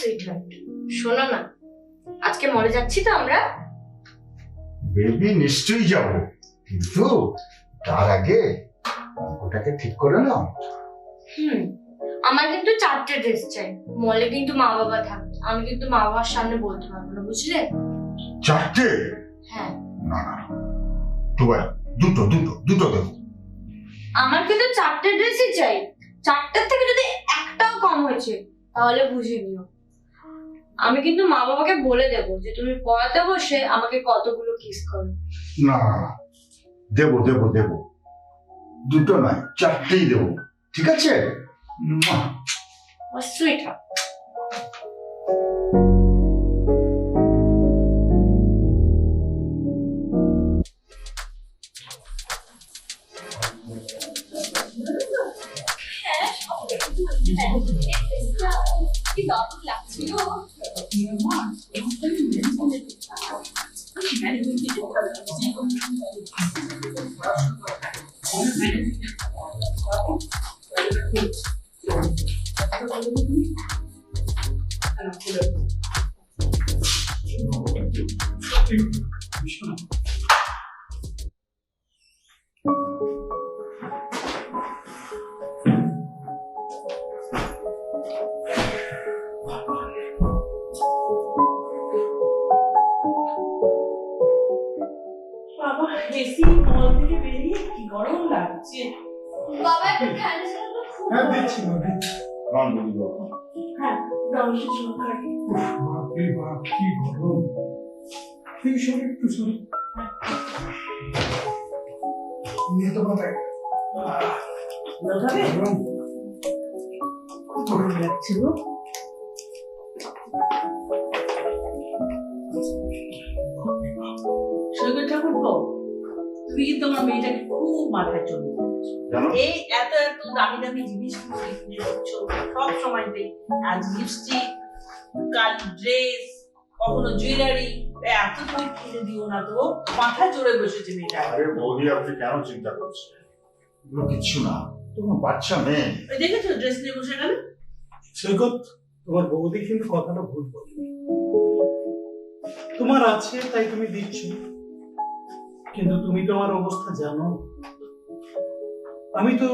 Sweetheart শোনো না আজকে মলে যাচ্ছি তো আমরা। বেবি নিশ্চয়ই যাব। কিন্তু তার আগে ওটাকে ঠিক করে নাও। হুম আমার কিন্তু চারটে ড্রেস চাই। মলে কিন্তু মা বাবা থাকবে আমি কিন্তু মা বাবার সামনে বলতে পারব না বুঝলে? চারটে? হ্যাঁ। না না না। দুটো দুটো দুটো দেবো। আমার কিন্তু চারটে ড্রেসই চাই। চারটের থেকে যদি একটাও কম হয়েছে তাহলে বুঝে নিও। আমি কিন্তু মা বাবাকে বলে দেবো যে তুমি পড়াতে বসে আমাকে কতগুলো কিস করো না দেবো দেবো দেবো দুটো নয় চারটেই দেবো ঠিক আছে। সুইট বাবা বাবা একটা খুব হ্যাঁ দিচ্ছি মা দিচ্ছি। গান বলি বাবা। হ্যাঁ বাপ কি গরম। এই সব একটু সব নিয়ে তো বাবা ওখানে গরম। খুব গরম সৈকত ঠাকুর তো তুমি কিন্তু আমার মেয়েটাকে খুব মাথায় চলে এই এত এত দামি দামি জিনিস কিনে দিচ্ছ সব সময়তেই আজ লিপস্টিক কাল ড্রেস কখনো জুয়েলারি এত তুমি কিনে দিও না তো। মাথায় চড়ে বসেছে মেয়েটা। আরে বৌদি আপনি কেন চিন্তা করছেন? এগুলো কিচ্ছু না। তোমার বাচ্চা মেয়ে দেখেছ ড্রেস নিয়ে বসে গেল সৈকত তোমার বৌদি কিন্তু কথাটা ভুল বলেনি। তোমার আছে তাই তুমি দিচ্ছ। কিন্তু তুমি তো আমার অবস্থা জানো। আমি তো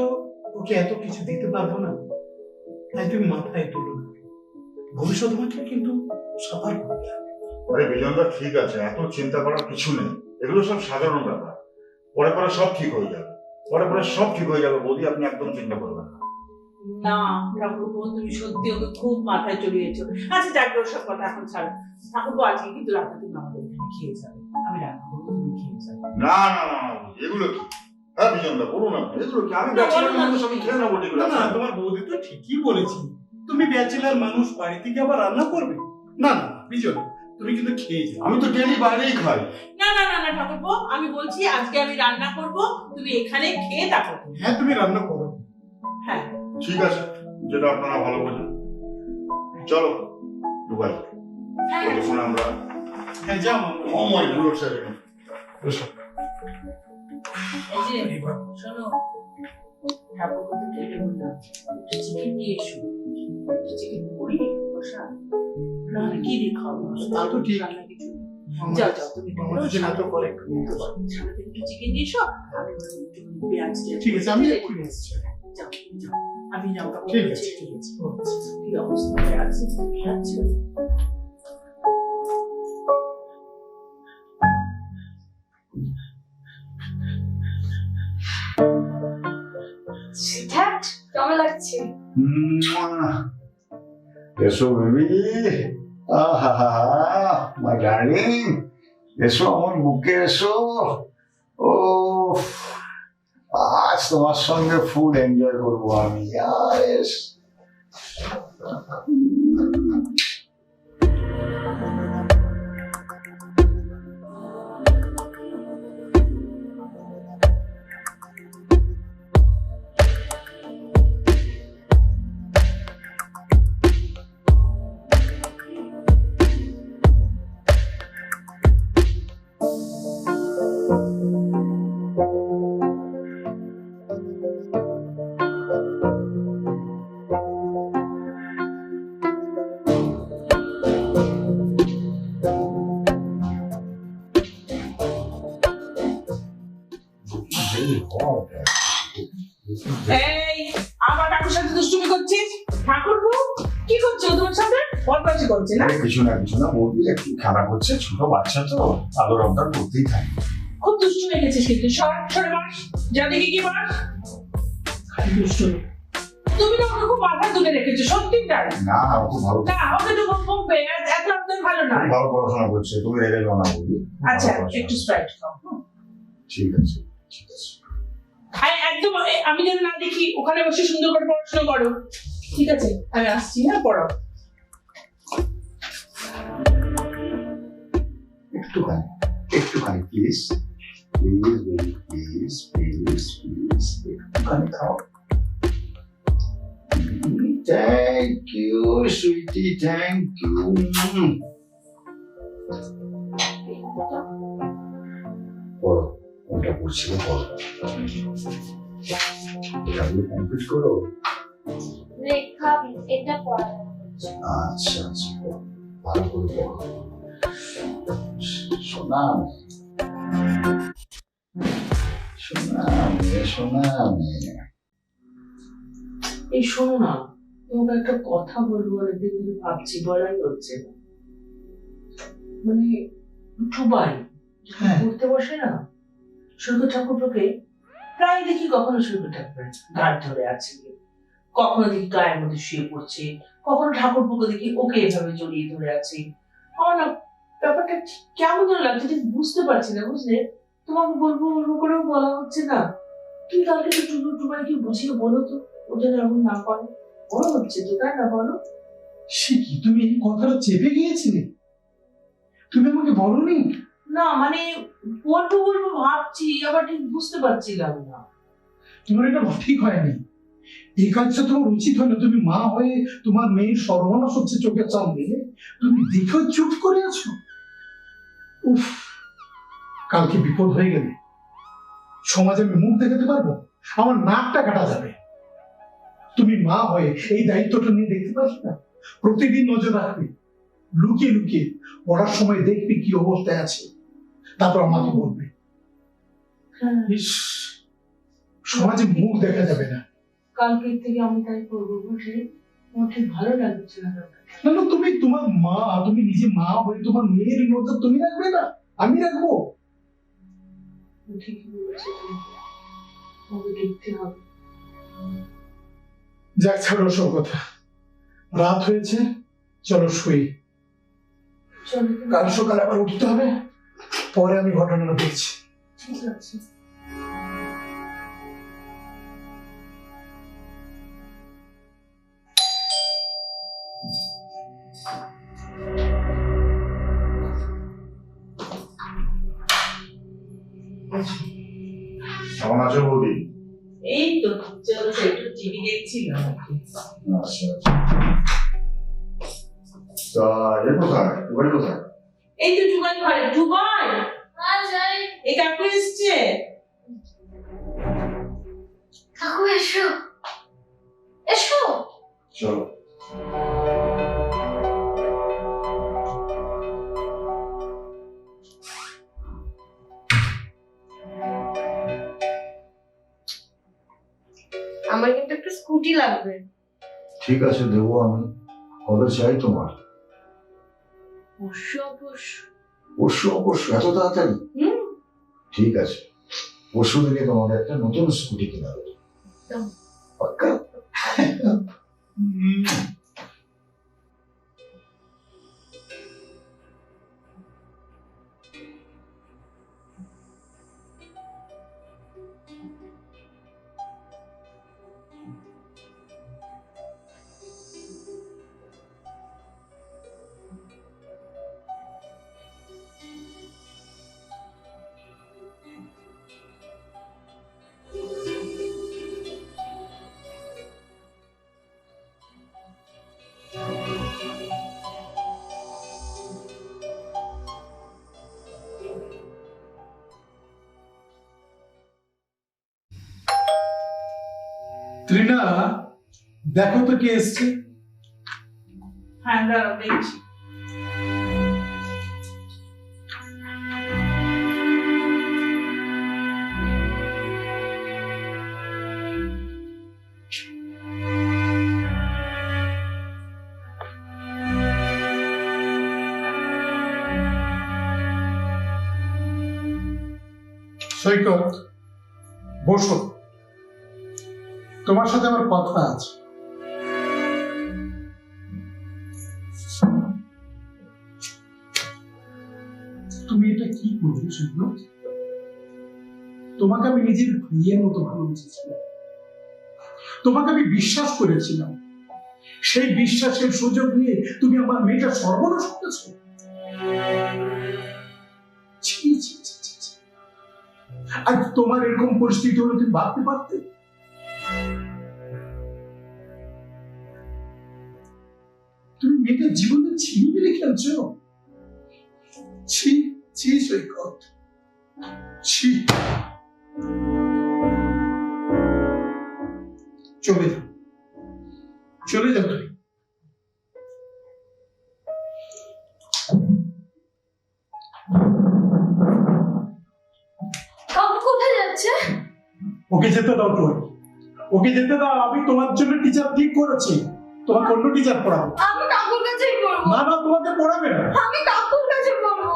ওকে এত কিছু দিতে পারব না তাই তুমি মাথায় তুলো না। ভবিষ্যৎ মাকে কিন্তু সাফার করতে হবে। আরে বিজনদা ঠিক আছে এত চিন্তা করার কিছু নেই। এগুলো সব সাধারণ ব্যাপার। পরে পরে সব ঠিক হয়ে যাবে। পরে পরে সব ঠিক হয়ে যাবে বৌদি আপনি একদম চিন্তা করবেন না। না ঠাকুর তুমি সত্যি ওকে খুব মাথায় চড়িয়েছো। আচ্ছা যাকে ওসব কথা এখন ছাড়ো। ঠাকুর আজকে কিন্তু রাতে তুমি আমাদের এখানে খেয়ে যাবে। আমি রান্না করব তুমি না না না না এগুলো কি? হ্যাঁ বিজনদা বলুন আপনি এগুলো কি? আমি না, ব্যাচেলর বলো না। মানুষ আমি খেয়ে নেব না না তোমার বৌদি তো ঠিকই বলেছি। তুমি ব্যাচেলার মানুষ বাড়ি থেকে আবার রান্না করবে? না না না, বিজয় তুমি কিন্তু খেয়ে যাও। আমি তো ডেলি বাইরেই খাই। না না না না ঠাকুর আমি বলছি আজকে আমি রান্না করব তুমি এখানে খেয়ে তুমি। হ্যাঁ তুমি রান্না করো। হ্যাঁ। ঠিক আছে যেটা আপনারা ভালো বোঝেন। চলো দুবাই। হ্যাঁ। আমরা হ্যাঁ যাও। সময়গুলো সেরে শোনো ঠাকুর কথা কেটে বললাম একটু চিকেন নিয়ে এসো। চিকেন করি কষা। নাহলে কি দিয়ে তা তো ঠিক। রান্না কিছু নেই। মামা, যাও যাও তুমি মামা তো যেটা তো করে একটু নিতে পারো। সাথে একটু চিকেন নিয়ে এসো আমি একটু পেঁয়াজ ঠিক আছে যাও যাও। আমি যাও ঠিক আছে। ঠিক আছে। কি অবস্থা? হয়ে আছে। লাগছে মুয়া। এসো বেবি আহা মাই ডার্লিং এসো আমার বুকে এসো ও আজ তোমার সঙ্গে ফুল এনজয় করবো আমি ইয়াস করছে না? কিছু না কিছু না বৌদি একটু খেলা করছে ছোট বাচ্চা তো আদর আবদার করতেই থাকে। খুব দুষ্টু হয়ে গেছিস কিন্তু সর সরে বাস যা দেখি কি বাস খালি দুষ্টু। তুমি তো ওকে খুব মাথা তুলে রেখেছো সত্যি তাই? না না খুব ভালো না ওকে তো বকবে এত আপনার ভালো খুব নয় ভালো পড়াশোনা করছে তুমি রেগে যাও না বৌদি। আচ্ছা একটু স্প্রাইট খাও ঠিক আছে ঠিক আছে। আর একদম আমি যেন না দেখি ওখানে বসে সুন্দর করে পড়াশোনা করো। ঠিক আছে আমি আসছি হ্যাঁ পড়ো একটুখানি একটুখানি please please please please please একটুখানি খাও। Thank you sweetie thank you পড়ো কোনটা পড়ছিল পড়ো। এটাগুলো কমপ্লিট করো? রেখা এটা পড়া। আচ্ছা আচ্ছা ভালো করে পড়ো। মেয়ে শোনা মেয়ে এই শোনো না তোমাকে একটা কথা বলব অনেকদিন ধরে ভাবছি বলাই হচ্ছে না। মানে টুবাই হ্যাঁ। পড়তে বসে না সৈকত ঠাকুরকে প্রায় দেখি কখনো সৈকত ঠাকুর গাছ ধরে আছে। কখনো দেখি গায়ের মধ্যে শুয়ে পড়ছে কখনো ঠাকুর ঠাকুরপুকে দেখি ওকে এভাবে জড়িয়ে ধরে আছে। আমার না ব্যাপারটা কেমন যেন লাগছে ঠিক বুঝতে পারছি না বুঝলে? তোমাকে বলব বলব করেও বলা হচ্ছে না। তুমি কালকে তো টুকু টুবাইকে বুঝিয়ে বলো তো ও যেন এমন না করে। বড় হচ্ছে তো তাই না বলো? সে কি? তুমি এই কথাটা চেপে গিয়েছিলে? তুমি আমাকে বলনি? না মানে বলব বলব ভাবছি আবার ঠিক বুঝতে পারছিলাম না। তোমার এটা ঠিক হয়নি? এই কাজটা তোমার উচিত হয় না তুমি মা হয়ে তোমার মেয়ের সর্বনাশ হচ্ছে চোখের সামনে। তুমি দেখেও চুপ করে আছো। উফ কালকে বিপদ হয়ে গেলে সমাজে আমি মুখ দেখাতে পারব? আমার নাকটা কাটা যাবে। তুমি মা হয়ে এই দায়িত্বটা নিয়ে দেখতে পারছ না? প্রতিদিন নজর রাখবে। লুকিয়ে লুকিয়ে পড়ার সময় দেখবে কি অবস্থায় আছে। তারপর আমাকে বলবে। হ্যাঁ। ইস সমাজে মুখ দেখা যাবে না। কালকে থেকে আমি তাই করব বুঝলি? আমার ঠিক ভালো লাগছে না। না না তুমি তোমার মা তুমি নিজে মা হয়ে তোমার মেয়ের নজর তুমি রাখবে না? আমি রাখব। যাক ছাড়ো সব কথা। রাত হয়েছে চলো শুই। কাল সকালে আবার উঠতে হবে পরে আমি ঘটনাটা দেখছি। ঠিক আছে। কি। আচ্ছা আচ্ছা। তা এ কোথায়? এবারে কোথায়? এই তো ডুবাই ঘরে। হ্যাঁ যাই। এই কাকু এসছে? কাকু এসো। এসো। চলো। স্কুটি লাগবে। ঠিক আছে দেবো আমি। কবে চাই তোমার? অবশ্য অবশ্য। পরশু অবশ্য এত তাড়াতাড়ি? হুম। ঠিক আছে। পরশু দিনে তোমাকে একটা নতুন স্কুটি কিনা দেবো। পাক্কা? ত্রিনা দেখো তো কে এসছে। হ্যাঁ, সৈকত বসত তোমার সাথে আমার কথা আছে তুমি এটা কি করছ সৈকত তোমাকে আমি নিজের ভাইয়ের মতো ভালোবেসেছিলাম। তোমাকে আমি বিশ্বাস করেছিলাম। সেই বিশ্বাসের সুযোগ নিয়ে তুমি আমার মেয়েটা সর্বনাশ করেছ। আজ তোমার এরকম পরিস্থিতি হলে তুমি ভাবতে পারতে? তুমি মেয়েটার জীবনে ছিনি মেরে খেলছো? ছি ছি সৈকত। ছি। চলে যাও। চলে যাও তুমি। ওকে যেতে দাও তুই ওকে যেতে দাও আমি তোমার জন্য টিচার ঠিক করেছি। তোমার অন্য টিচার পড়াবো। পড়ব না না তোমাকে পড়াবে না। আমি কাকুর কাছে পড়ব।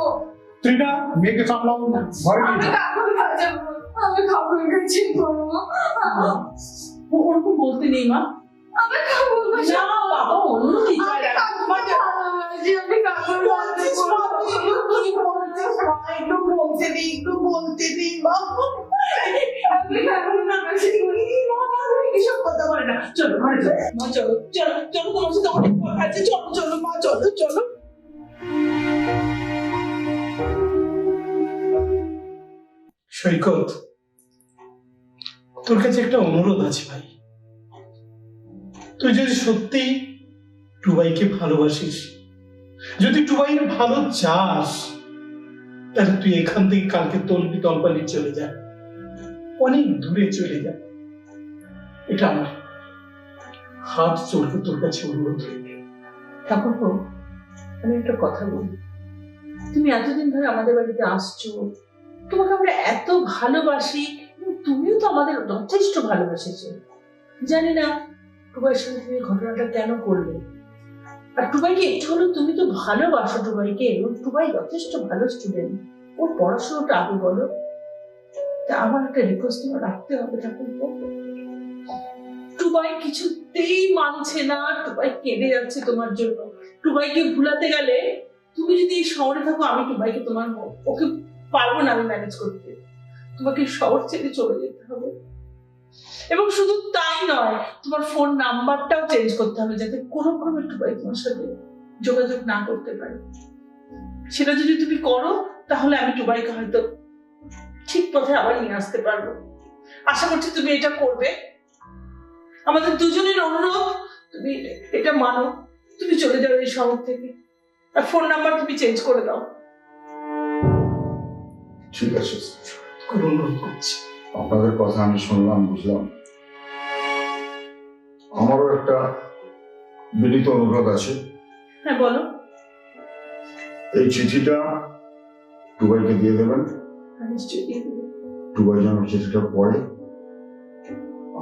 তুই না মেয়েকে সামলাও। ঘরে আমি। কাকুর কাছে আমি কাকুর কাছে পড়ব। ও- ওরকম বলতে নেই মা। আমি কাকুর কাছে না বাবা অন্য টিচার আমি কাকুর কাছে পড়ব। একটু বলতে নেই বাবা আমি কাকুর কাছে এসব কথা বলে না। চলো, ঘরে চলো মা, চলো চলো চলো, তোমার সাথে অনেক কথা আছে। চলো চলো, মা, চলো চলো। সৈকত, তোর কাছে একটা অনুরোধ আছে ভাই। তুই যদি সত্যি টুবাইকে ভালোবাসিস, যদি টুবাইয়ের ভালো চাস তাহলে তুই এখান থেকে কালকে তলবি তলপালি চলে যা। অনেক দূরে চলে যা। এটা আমার হাত চড়কে তোর কাছে অনুরোধ রইল। ঠাকুর আমি একটা কথা বলি। তুমি এতদিন ধরে আমাদের বাড়িতে আসছো। তোমাকে আমরা এত ভালোবাসি তুমিও তো আমাদের যথেষ্ট ভালোবেসেছো। জানি না টুবাইয়ের সাথে তুমি ঘটনাটা কেন করলে? আর টুবাইকে একটু তুমি তো ভালোবাসো টুবাইকে এবং টুবাই যথেষ্ট ভালো স্টুডেন্ট ওর পড়াশোনাটা আগে বলো। তা আমার একটা রিকোয়েস্ট তোমার রাখতে হবে টুবাই কিছুতেই মানছে না টুবাই কেঁদে যাচ্ছে তোমার জন্য। টুবাইকে ভুলাতে গেলে তুমি যদি এই শহরে থাকো, আমি টুবাইকে তোমার ওকে পারব না আমি ম্যানেজ করতে। তোমাকে শহর ছেড়ে চলে যেতে হবে। এবং শুধু তাই নয় তোমার ফোন নাম্বারটাও চেঞ্জ করতে হবে যাতে কোনো ক্রমে টুবাই তোমার সাথে যোগাযোগ না করতে পারে। সেটা যদি তুমি করো তাহলে আমি টুবাইকে হয়তো ঠিক পথে আবার নিয়ে আসতে পারব। আশা করছি তুমি এটা করবে। আমাদের দুজনের অনুরোধ তুমি এটা মানো তুমি চলে যাও এই শহর থেকে। আর ফোন নাম্বার তুমি চেঞ্জ করে দাও। ঠিক আছে করছি আপনাদের কথা আমি শুনলাম বুঝলাম। আমারও একটা বিনীত অনুরোধ আছে। হ্যাঁ বলো। এই চিঠিটা টুবাইকে দিয়ে দেবেন। হ্যাঁ। টুবাই যেন চিঠিটা পড়ে।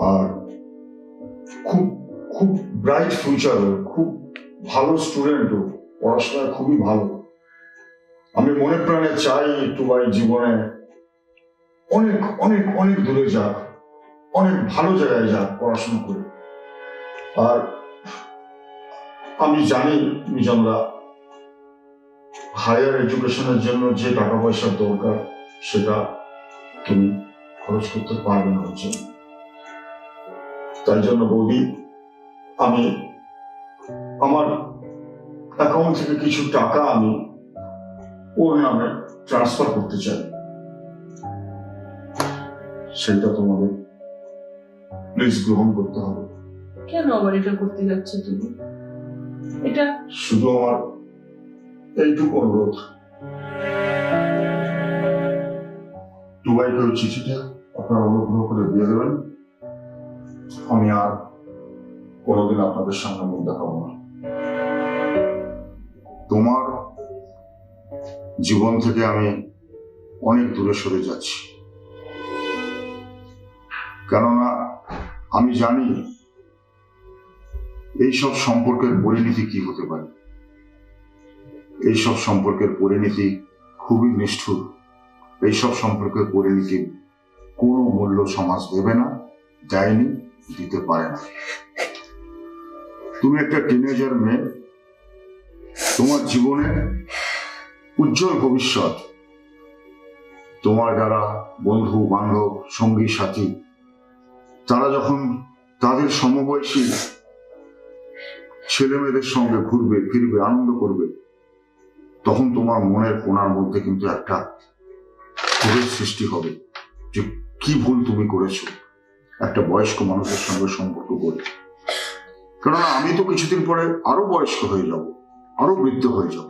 আর খুব খুব ব্রাইট ফিউচার খুব ভালো স্টুডেন্ট পড়াশোনায় খুবই ভালো। আমি মনে প্রাণে চাই টুবাই জীবনে অনেক অনেক অনেক দূরে যাক। অনেক ভালো জায়গায় যাক পড়াশোনা করে। আর আমি জানি মিজনরা হায়ার এডুকেশনের জন্য যে টাকা পয়সার দরকার, সেটা তুমি খরচ করতে পারবে না হচ্ছে। তাই জন্য বৌদি, আমি আমার অ্যাকাউন্ট থেকে কিছু টাকা আমি ওর নামে ট্রান্সফার করতে চাই। সেটা তোমাদের প্লিজ গ্রহণ করতে হবে। কেন আবার এটা করতে যাচ্ছে তুমি? এটা শুধু আমার এইটুকু অনুরোধ। দুবাইকে ওই চিঠিটা আপনারা অনুগ্রহ করে দিয়ে দেবেন। আমি আর কোনোদিন আপনাদের সামনে মুখ দেখাবো না। তোমার জীবন থেকে আমি অনেক দূরে সরে যাচ্ছি। কেননা আমি জানি এইসব সম্পর্কের পরিণতি কি হতে পারে। এইসব সম্পর্কের পরিণতি খুবই নিষ্ঠুর। এইসব সম্পর্কের পরিণতি কোনো মূল্য সমাজ দেবে না, দেয়নি, দিতে পারে না। তুমি একটা টিনেজার মেয়ে, তোমার জীবনে উজ্জ্বল ভবিষ্যৎ। তোমার যারা বন্ধু, বান্ধব, সঙ্গী, সাথী তারা যখন তাদের সমবয়সী ছেলে মেয়েদের সঙ্গে ঘুরবে, ফিরবে, আনন্দ করবে, তখন তোমার মনের কোনার মধ্যে কিন্তু একটা ক্ষোভের সৃষ্টি হবে যে কি ভুল তুমি করেছ। একটা বয়স্ক মানুষের সঙ্গে সম্পর্ক করে কেননা আমি তো কিছুদিন পরে আরও বয়স্ক হয়ে যাব, আরও বৃদ্ধ হয়ে যাব।